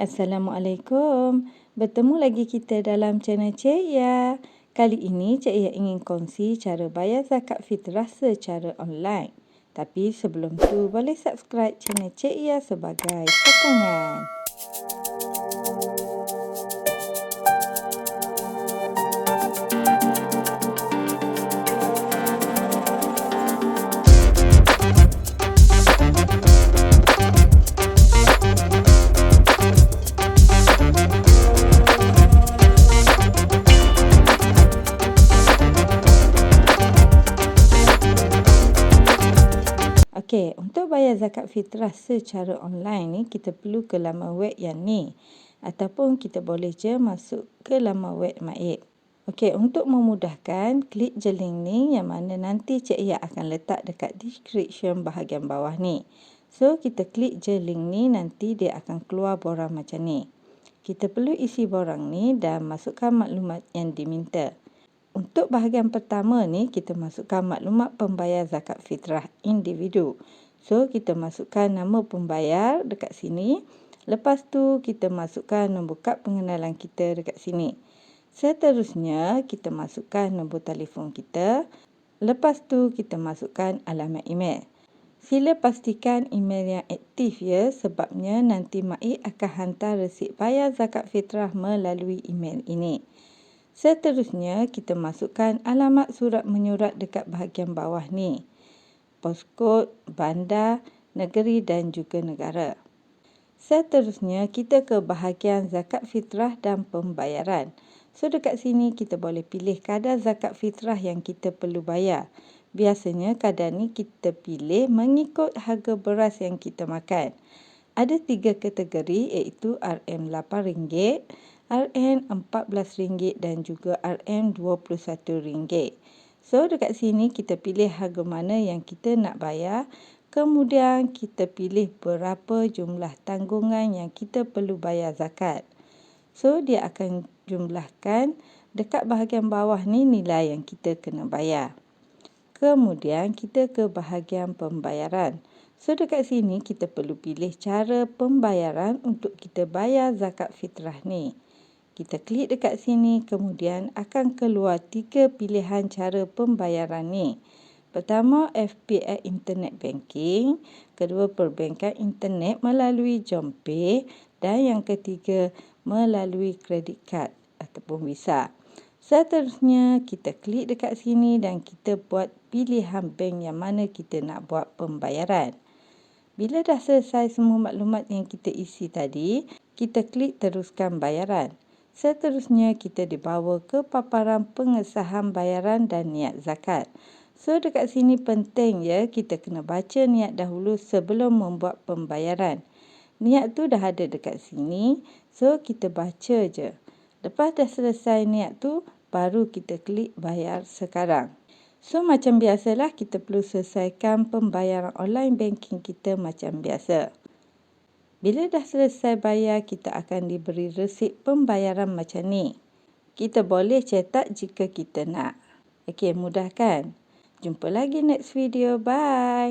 Assalamualaikum. Bertemu lagi kita dalam channel Cik Ya. Kali ini Cik Ya ingin kongsi cara bayar zakat fitrah secara online. Tapi sebelum tu boleh subscribe channel Cik Ya sebagai sokongan. Okey, untuk bayar zakat fitrah secara online ni kita perlu ke laman web yang ni ataupun kita boleh je masuk ke laman web Maib. Okey, untuk memudahkan klik je link ni yang mana nanti Cik Ya akan letak dekat description bahagian bawah ni. So kita klik je link ni nanti dia akan keluar borang macam ni. Kita perlu isi borang ni dan masukkan maklumat yang diminta. Untuk bahagian pertama ni kita masukkan maklumat pembayar zakat fitrah individu. So kita masukkan nama pembayar dekat sini. Lepas tu kita masukkan nombor kad pengenalan kita dekat sini. Seterusnya kita masukkan nombor telefon kita. Lepas tu kita masukkan alamat email. Sila pastikan email yang aktif ya sebabnya nanti MAIK akan hantar resit bayar zakat fitrah melalui email ini. Seterusnya, kita masukkan alamat surat menyurat dekat bahagian bawah ni. Postcode, bandar, negeri dan juga negara. Seterusnya, kita ke bahagian zakat fitrah dan pembayaran. So, dekat sini kita boleh pilih kadar zakat fitrah yang kita perlu bayar. Biasanya kadar ni kita pilih mengikut harga beras yang kita makan. Ada tiga kategori iaitu RM8, RM RM14 dan juga RM21. So dekat sini kita pilih harga mana yang kita nak bayar. Kemudian kita pilih berapa jumlah tanggungan yang kita perlu bayar zakat. So dia akan jumlahkan dekat bahagian bawah ni nilai yang kita kena bayar. Kemudian kita ke bahagian pembayaran. So dekat sini kita perlu pilih cara pembayaran untuk kita bayar zakat fitrah ni. Kita klik dekat sini kemudian akan keluar tiga pilihan cara pembayaran ni. Pertama, FPA Internet Banking. Kedua, perbankan internet melalui JomPay. Dan yang ketiga, melalui kredit card ataupun Visa. Seterusnya, kita klik dekat sini dan kita buat pilihan bank yang mana kita nak buat pembayaran. Bila dah selesai semua maklumat yang kita isi tadi, kita klik teruskan bayaran. Seterusnya kita dibawa ke paparan pengesahan bayaran dan niat zakat. So dekat sini penting ya kita kena baca niat dahulu sebelum membuat pembayaran. Niat tu dah ada dekat sini. So kita baca je. Lepas dah selesai niat tu baru kita klik bayar sekarang. So macam biasalah kita perlu selesaikan pembayaran online banking kita macam biasa. Bila dah selesai bayar, kita akan diberi resit pembayaran macam ni. Kita boleh cetak jika kita nak. Okey, mudah kan? Jumpa lagi next video. Bye.